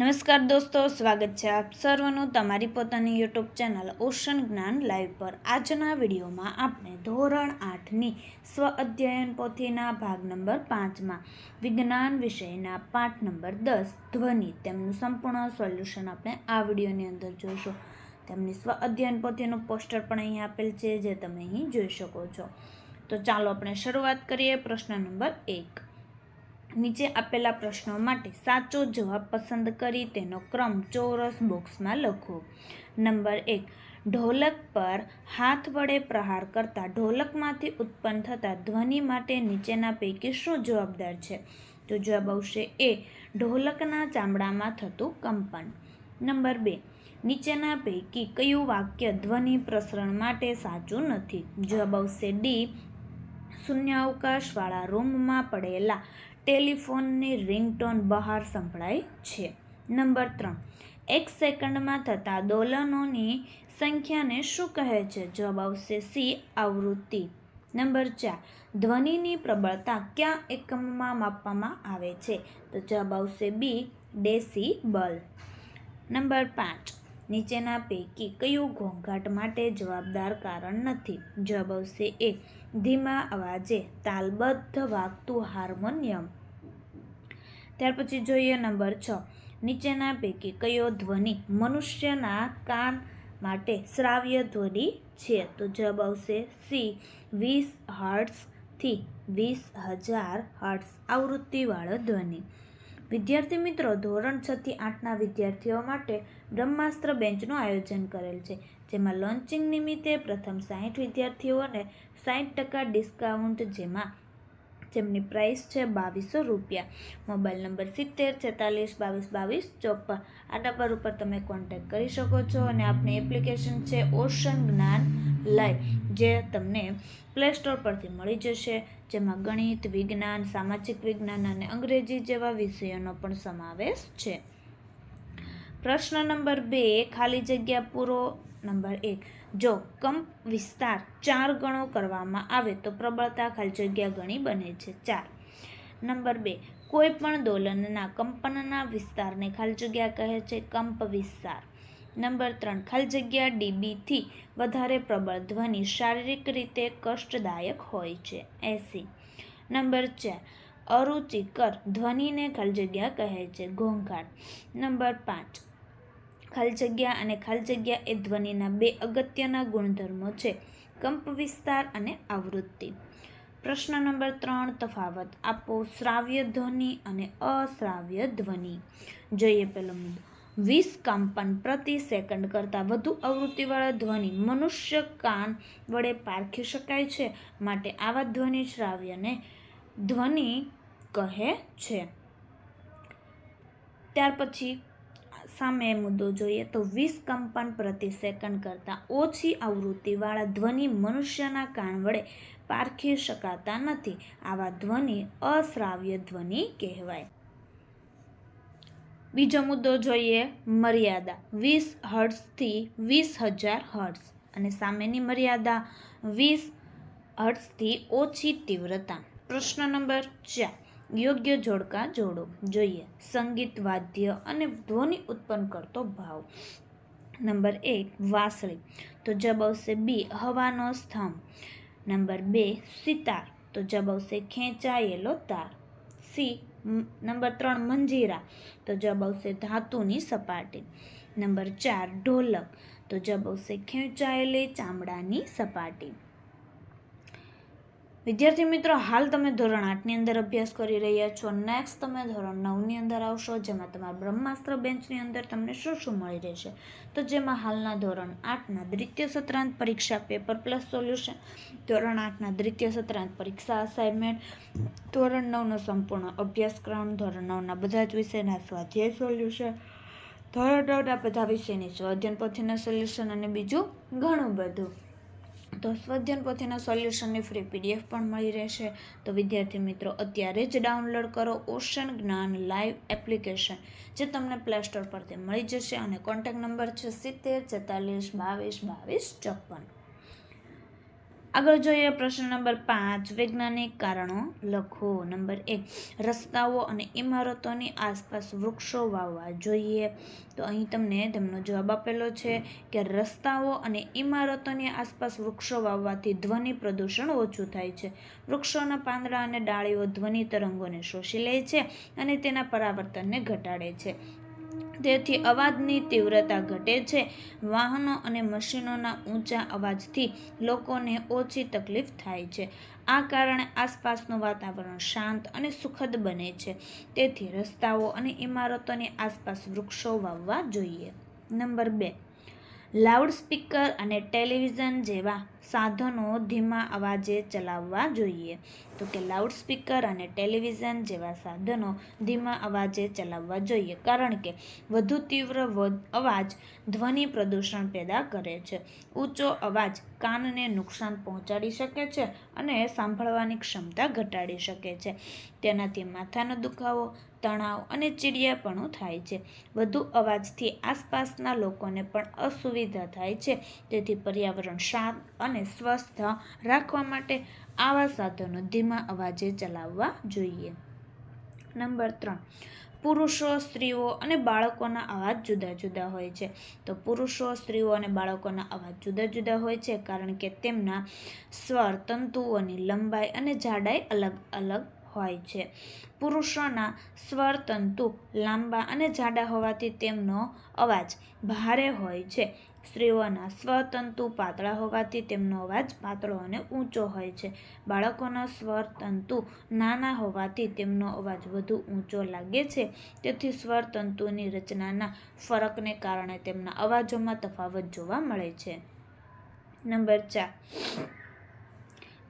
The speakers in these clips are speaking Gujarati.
નમસ્કાર દોસ્તો, સ્વાગત છે આપ સર્વનું તમારી પોતાની YouTube channel Ocean Gyan live પર. આજના વિડીયોમાં આપણે ધોરણ આઠની સ્વ અધ્યયન પોથીના ભાગ નંબર પાંચમાં વિજ્ઞાન વિષયના પાઠ નંબર દસ, ધ્વનિ તેમનું સંપૂર્ણ સોલ્યુશન આપણે આ વિડીયોની અંદર જોઈશું. તેમની સ્વ અધ્યયન પોથીનું પોસ્ટર પણ અહીં આપેલ છે, જે તમે અહીં જોઈ શકો છો. તો ચાલો આપણે શરૂઆત કરીએ પ્રશ્ન નંબર એક. નીચે આપેલા પ્રશ્નો માટે સાચો જવાબ પસંદ કરી તેનો ક્રમ ચોરસ બોક્સમાં લખો. નંબર એક, ઢોલક પર હાથ વડે પ્રહાર કરતા ઢોલકમાંથી ઉત્પન્ન થતા ધ્વનિ માટે નીચેના પૈકી શું જવાબદાર છે? તો જવાબ આવશે એ, ઢોલકના ચામડામાં થતું કંપન. નંબર બે, નીચેના પૈકી કયું વાક્ય ધ્વનિ પ્રસરણ માટે સાચું નથી? જવાબ આવશે ડી, શૂન્યાવકાશવાળા રૂમમાં પડેલા ટેલિફોનની રિંગટોન બહાર સંભળાય છે. નંબર ત્રણ. એક સેકન્ડમાં થતા દોલનોની સંખ્યાને શું કહે છે? જવાબ આવશે સી, આવૃત્તિ. નંબર ચાર. ધ્વનિની પ્રબળતા કયા એકમમાં માપવામાં આવે છે? તો જવાબ આવશે બી, ડેસીબલ. નંબર પાંચ. નીચેના પૈકી કયું ઘોંઘાટ માટે જવાબદાર કારણ નથી? જવાબ આવશે એ ધીમા અવાજે તાલબદ્ધ વાગતું હાર્મોનિયમ. ત્યાર પછી જોઈએ નંબર છ. નીચેના પૈકી કયો ધ્વનિ મનુષ્યના કાન માટે શ્રાવ્ય ધ્વનિ છે? તો જવાબ આવશે સી, વીસ હર્ટ્સથી વીસ હજાર હર્ટ્સ આવૃત્તિવાળો ધ્વનિ. વિદ્યાર્થી મિત્રો, ધોરણ છથી આઠના વિદ્યાર્થીઓ માટે બ્રહ્માસ્ત્ર બેન્ચનું આયોજન કરેલ છે, જેમાં લોન્ચિંગ નિમિત્તે પ્રથમ સાહીઠ વિદ્યાર્થીઓને સાહીઠ ટકા ડિસ્કાઉન્ટ જેમાં જેમની પ્રાઇસ છે બાવીસો રૂપિયા. મોબાઈલ નંબર સિત્તેર, છેતાલીસ, બાવીસ બાવીસ ચોપન આ નંબર ઉપર તમે કોન્ટેક્ટ કરી શકો છો અને આપની એપ્લિકેશન છે ઓશન જ્ઞાન લાઈવ જે તમને પ્લે સ્ટોર પરથી મળી જશે, જેમાં ગણિત, વિજ્ઞાન, સામાજિક વિજ્ઞાન અને અંગ્રેજી જેવા વિષયોનો પણ સમાવેશ છે. પ્રશ્ન નંબર બે, ખાલી જગ્યા પૂરો. નંબર એક, જો કંપ વિસ્તાર ચાર ગણો કરવામાં આવે, તો પ્રબળતા ખાલી જગ્યા ગણી બને છે, ચાર. નંબર બે, કોઈ પણ દોલનના કંપનના વિસ્તારને ખાલી જગ્યા કહે છે, કંપ વિસ્તાર. નંબર ત્રણ, ખાલી જગ્યા ડીબીથી વધારે પ્રબળ ધ્વનિ શારીરિક રીતે કષ્ટદાયક હોય છે. એસી. નંબર ચાર, અરુચિકર ધ્વનિને ખાલી જગ્યા કહે છે, ઘોંઘાટ. નંબર પાંચ, ખાલી જગ્યા અને ખાલી જગ્યા એ ધ્વનિના બે અગત્યના ગુણધર્મો છે, કંપ વિસ્તાર અને આવૃત્તિ. પ્રશ્ન નંબર ત્રણ, તફાવત. આપો શ્રાવ્ય ધ્વનિ અને અશ્રાવ્ય ધ્વનિ. જોઈએ પેલો મુદ્દો. વીસ કંપન પ્રતિ સેકન્ડ કરતાં વધુ આવૃત્તિવાળા ધ્વનિ મનુષ્ય કાન વડે પારખી શકાય છે. માટે આવા ધ્વનિ શ્રાવ્યને ધ્વનિ કહે છે. ત્યાર પછી સામે મુદ્દો જોઈએ તો વીસ કંપન પ્રતિ સેકન્ડ કરતાં ઓછી આવૃત્તિવાળા ધ્વનિ મનુષ્યના કાન વડે પારખી શકાતા નથી. આવા ધ્વનિ અશ્રાવ્ય ધ્વનિ કહેવાય. બીજો મુદ્દો જોઈએ મર્યાદા. વીસ હર્ટ્સથી વીસ હજાર હર્ટ્સ અને સામેની મર્યાદા વીસ હર્ટ્સથી ઓછી તીવ્રતા. પ્રશ્ન નંબર ચાર. યોગ્ય જોડકા જોડો. જોઈએ. સંગીત, વાદ્ય અને ધ્વનિ ઉત્પન્ન કરતો ભાવ. નંબર એક, વાંસળી. તો જવાબ આવશે બી, હવાનો સ્તંભ. નંબર બે, સિતાર. તો જવાબ આવશે ખેંચાયેલો તાર. સી નંબર ત્રણ મંજીરા, તો જવાબ આવશે ધાતુની સપાટી. નંબર ચાર ઢોલક, તો જવાબ આવશે ખેંચાયેલી ચામડાની સપાટી. વિદ્યાર્થી મિત્રો, હાલ તમે ધોરણ આઠની અંદર અભ્યાસ કરી રહ્યા છો. નેક્સ્ટ તમે ધોરણ નવની અંદર આવશો, જેમાં તમારા બ્રહ્માસ્ત્ર બેન્ચની અંદર તમને શું શું મળી રહેશે? તો જેમાં હાલના ધોરણ આઠના દ્વિતીય સત્રાંત પરીક્ષા પેપર પ્લસ સોલ્યુશન, ધોરણ આઠના દ્વિતીય સત્રાંત પરીક્ષા અસાઇનમેન્ટ ધોરણ નવનો સંપૂર્ણ અભ્યાસક્રમ, ધોરણ નવના બધા જ વિષયના સ્વાધ્યાય સોલ્યુશન, ધોરણ નવના બધા વિષયની સ્વાધ્યન પોથીના સોલ્યુશન અને બીજું ઘણું બધું. તો સ્વાધ્યાન પોથીના સોલ્યુશનની ફ્રી પીડીએફ પણ મળી રહેશે. તો વિદ્યાર્થી મિત્રો, અત્યારે જ ડાઉનલોડ કરો ઓશન જ્ઞાન લાઈવ એપ્લિકેશન જે તમને પ્લે સ્ટોર પરથી મળી જશે અને કોન્ટેક્ટ નંબર છે સિત્તેર, છેતાલીસ, બાવીસ બાવીસ, ચોપન. આગળ જોઈએ પ્રશ્ન નંબર પાંચ. વૈજ્ઞાનિક કારણો. લખો. નંબર એક, રસ્તાઓ અને ઇમારતોની આસપાસ વૃક્ષો વાવવા જોઈએ. તો અહીં તમને તેમનો જવાબ આપેલો છે કે રસ્તાઓ અને ઇમારતોની આસપાસ વૃક્ષો વાવવાથી ધ્વનિ પ્રદૂષણ ઓછું થાય છે. વૃક્ષોના પાંદડા અને ડાળીઓ ધ્વનિ તરંગોને શોષી લે છે અને તેના પરાવર્તનને ઘટાડે છે. તેથી અવાજની તીવ્રતા ઘટે છે. વાહનો અને મશીનોના ઊંચા અવાજથી લોકોને ઓછી તકલીફ થાય છે. આ કારણે આસપાસનું વાતાવરણ શાંત અને સુખદ બને છે. તેથી રસ્તાઓ અને ઇમારતોની આસપાસ વૃક્ષો વાવવા જોઈએ. નંબર બે. લાઉડસ્પીકર અને ટેલિવિઝન જેવા સાધનો ધીમા અવાજે ચલાવવા જોઈએ. તો કે લાઉડસ્પીકર અને ટેલિવિઝન જેવા સાધનો ધીમા અવાજે ચલાવવા જોઈએ. કારણ કે વધુ તીવ્ર અવાજ ધ્વનિ પ્રદૂષણ પેદા કરે છે. ઊંચો અવાજ કાનને નુકસાન પહોંચાડી શકે છે અને સાંભળવાની ક્ષમતા ઘટાડી શકે છે. તેનાથી માથાનો દુખાવો તણાવ અને ચીડિયાપણું થાય છે. વધુ અવાજથી આસપાસના લોકોને પણ અસુવિધા થાય છે. તેથી પર્યાવરણ શાંત અને સ્વસ્થ રાખવા માટે આવા સાધનો ધીમા અવાજે ચલાવવા જોઈએ. નંબર ત્રણ. પુરુષો, સ્ત્રીઓ અને બાળકોના અવાજ જુદા જુદા હોય છે. તો પુરુષો, સ્ત્રીઓ અને બાળકોના અવાજ જુદા જુદા હોય છે કારણ કે તેમના સ્વર, તંતુઓની લંબાઈ અને જાડાઈ અલગ અલગ હોય છે. પુરુષોના સ્વર તંતુ લાંબા અને જાડા હોવાથી તેમનો અવાજ ભારે હોય છે. સ્ત્રીઓના સ્વતંતુ પાતળા હોવાથી તેમનો અવાજ પાતળો અને ઊંચો હોય છે. બાળકોના સ્વર તંતુ નાના હોવાથી તેમનો અવાજ વધુ ઊંચો લાગે છે. તેથી સ્વર તંતુની રચનાના ફરકને કારણે તેમના અવાજોમાં તફાવત જોવા મળે છે. નંબર ચાર.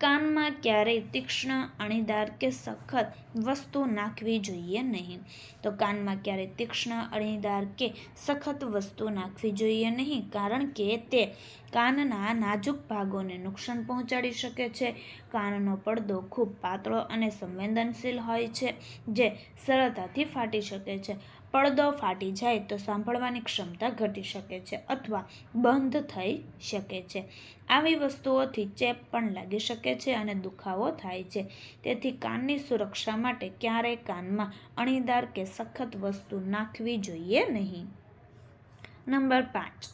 કાનમાં ક્યારેય તીક્ષ્ણ, અણીદાર કે સખત વસ્તુ નાખવી જોઈએ નહીં. તો કાનમાં ક્યારેય તીક્ષ્ણ, અણીદાર કે સખત વસ્તુ નાખવી જોઈએ નહીં, કારણ કે તે કાનના નાજુક ભાગોને નુકસાન પહોંચાડી શકે છે. કાનનો પડદો ખૂબ પાતળો અને સંવેદનશીલ હોય છે, જે સરળતાથી ફાટી શકે છે. પડદો ફાટી જાય તો સાંભળવાની ક્ષમતા ઘટી શકે છે અથવા બંધ થઈ શકે છે. આવી વસ્તુઓથી ચેપ પણ લાગી શકે છે અને દુખાવો થાય છે. તેથી કાનની સુરક્ષા માટે ક્યારેય કાનમાં અણીદાર કે સખત વસ્તુ નાખવી જોઈએ નહીં. નંબર પાંચ.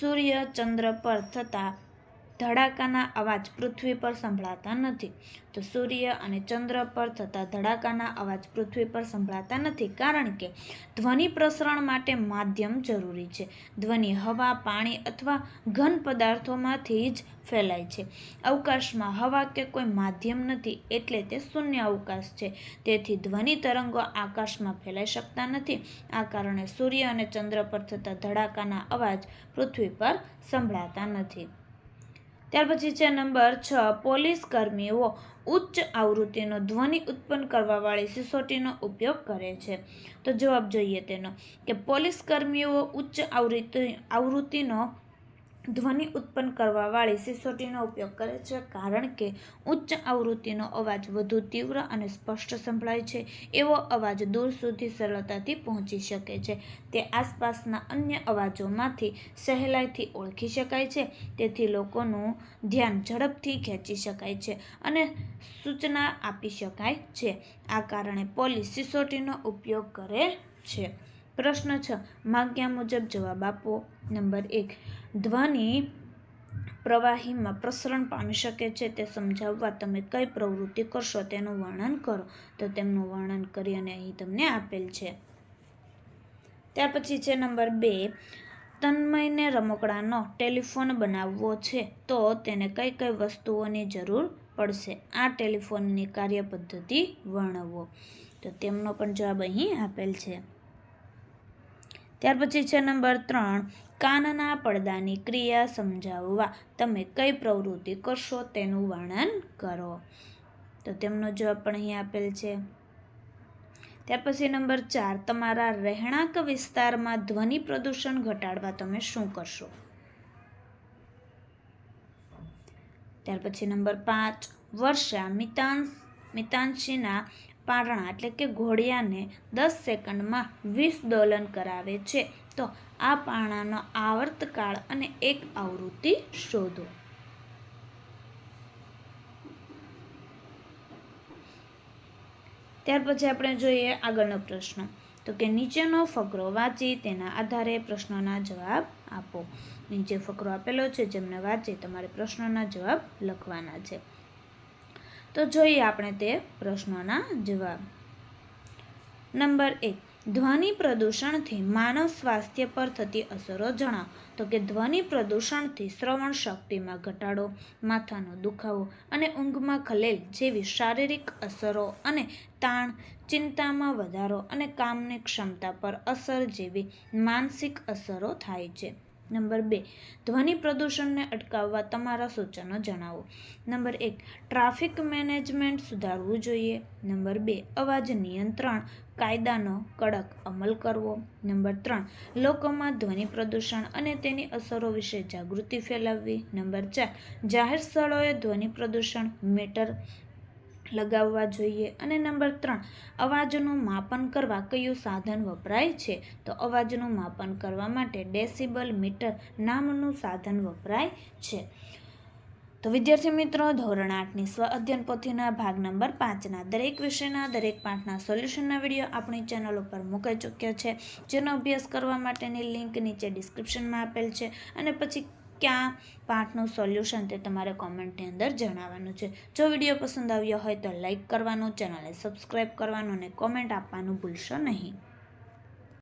સૂર્ય ચંદ્ર પર થતા ધડાકાના અવાજ પૃથ્વી પર સંભળાતા નથી. તો સૂર્ય અને ચંદ્ર પર થતા ધડાકાના અવાજ પૃથ્વી પર સંભળાતા નથી, કારણ કે ધ્વનિ પ્રસરણ માટે માધ્યમ જરૂરી છે. ધ્વનિ હવા, પાણી અથવા ઘન પદાર્થોમાંથી જ ફેલાય છે. અવકાશમાં હવા કે કોઈ માધ્યમ નથી એટલે તે શૂન્ય અવકાશ છે. તેથી ધ્વનિ તરંગો આકાશમાં ફેલાઈ શકતા નથી. આ કારણે સૂર્ય અને ચંદ્ર પર થતા ધડાકાના અવાજ પૃથ્વી પર સંભળાતા નથી. ત્યાર પછી છે નંબર છ, પોલીસ કર્મીઓ ઉચ્ચ આવૃત્તિનો ધ્વનિ ઉત્પન્ન કરવાવાળી સિસોટીનો ઉપયોગ કરે છે. તો જવાબ જોઈએ તેનો, કે પોલીસ કર્મીઓ ઉચ્ચ આવૃત્તિ, આવૃત્તિનો ધ્વનિ ઉત્પન્ન કરવાવાળી સિસોટીનો ઉપયોગ કરે છે કારણ કે ઉચ્ચ આવૃત્તિનો અવાજ વધુ તીવ્ર અને સ્પષ્ટ સંભળાય છે. એવો અવાજ દૂર સુધી સરળતાથી પહોંચી શકે છે. તે આસપાસના અન્ય અવાજોમાંથી સહેલાઈથી ઓળખી શકાય છે. તેથી લોકોનું ધ્યાન ઝડપથી ખેંચી શકાય છે અને સૂચના આપી શકાય છે. આ કારણે પોલીસ સિસોટીનો ઉપયોગ કરે છે. પ્રશ્ન છ. માગ્યા મુજબ જવાબ આપો. નંબર એક. ધ્વનિ પ્રવાહીમાં પ્રસરણ પામી શકે છે તે સમજાવવા તમે કઈ પ્રવૃત્તિ કરશો તેનું વર્ણન કરો. તો તેમનું વર્ણન કરી અને અહીં તમને આપેલ છે. ત્યાર પછી છે નંબર બે. તન્મયને રમકડાનો ટેલિફોન બનાવવો છે તો તેને કઈ કઈ વસ્તુઓની જરૂર પડશે? આ ટેલિફોનની કાર્યપદ્ધતિ વર્ણવો. તો તેમનો પણ જવાબ અહીં આપેલ છે. ત્યાર પછી છે નંબર ત્રણ, કાનના પડદાની ક્રિયા સમજાવવા. તમે કઈ પ્રવૃત્તિ કરશો તેનું વર્ણન કરો. તો તેમનો જવાબ પણ અહીં આપેલ છે. ત્યાર પછી નંબર ચાર, તમારા રહેણાંક વિસ્તારમાં ધ્વનિ પ્રદૂષણ ઘટાડવા તમે શું કરશો? ત્યાર પછી નંબર પાંચ, વર્ષા મિતાંશ મિતાંશીના પારણા એટલે કે ઘોડિયાને દસ સેકન્ડમાં વીસ દોલન કરાવે છે. તો આ પારણાનો આવર્તકાળ અને એક આવૃત્તિ શોધો. ત્યાર પછી આપણે જોઈએ આગળનો પ્રશ્ન. તો કે નીચેનો ફકરો વાંચી તેના આધારે પ્રશ્નોના જવાબ આપો. નીચે ફકરો આપેલો છે, જેમને વાંચી તમારે પ્રશ્નોના જવાબ લખવાના છે. તો જોઈએ આપણે તે પ્રશ્નોના જવાબ. નંબર એક, ધ્વનિ પ્રદૂષણથી માનવ સ્વાસ્થ્ય પર થતી અસરો જણાવો. તો કે ધ્વનિ પ્રદૂષણથી શ્રવણ શક્તિમાં ઘટાડો, માથાનો દુખાવો અને ઊંઘમાં ખલેલ જેવી શારીરિક અસરો અને તાણ ચિંતામાં વધારો અને કામની ક્ષમતા પર અસર જેવી માનસિક અસરો થાય છે. નંબર બે, ધ્વનિ પ્રદૂષણને અટકાવવા તમારા સૂચનો જણાવો. નંબર એક, ટ્રાફિક મેનેજમેન્ટ સુધારવું જોઈએ. નંબર બે, અવાજ નિયંત્રણ, કાયદાનો કડક અમલ કરવો. નંબર ત્રણ, લોકોમાં ધ્વનિ પ્રદૂષણ અને તેની અસરો વિશે જાગૃતિ ફેલાવવી. નંબર ચાર, જાહેર સ્થળોએ ધ્વનિ પ્રદૂષણ મીટર લગાવવા જોઈએ. અને નંબર ત્રણ, અવાજનું માપન કરવા કયું સાધન વપરાય છે? તો અવાજનું માપન કરવા માટે ડેસિબલ મીટર નામનું સાધન વપરાય છે. તો વિદ્યાર્થી મિત્રો, ધોરણ આઠની સ્વ અધ્યયન પોથીના ભાગ નંબર પાંચના દરેક વિષયના, દરેક પાઠના સોલ્યુશનના વીડિયો આપણી ચેનલ ઉપર મુકાઈ ચૂક્યા છે. જેનો અભ્યાસ કરવા માટેની લિંક નીચે ડિસ્ક્રિપ્શનમાં આપેલ છે. અને પછી ક્યાં પાઠનું સોલ્યુશન તે તમારે કોમેન્ટની અંદર જણાવવાનું છે. જો વીડિયો પસંદ આવ્યો હોય તો લાઇક કરવાનું, ચેનલને સબસ્ક્રાઈબ કરવાનું અને કોમેન્ટ આપવાનું ભૂલશો નહીં.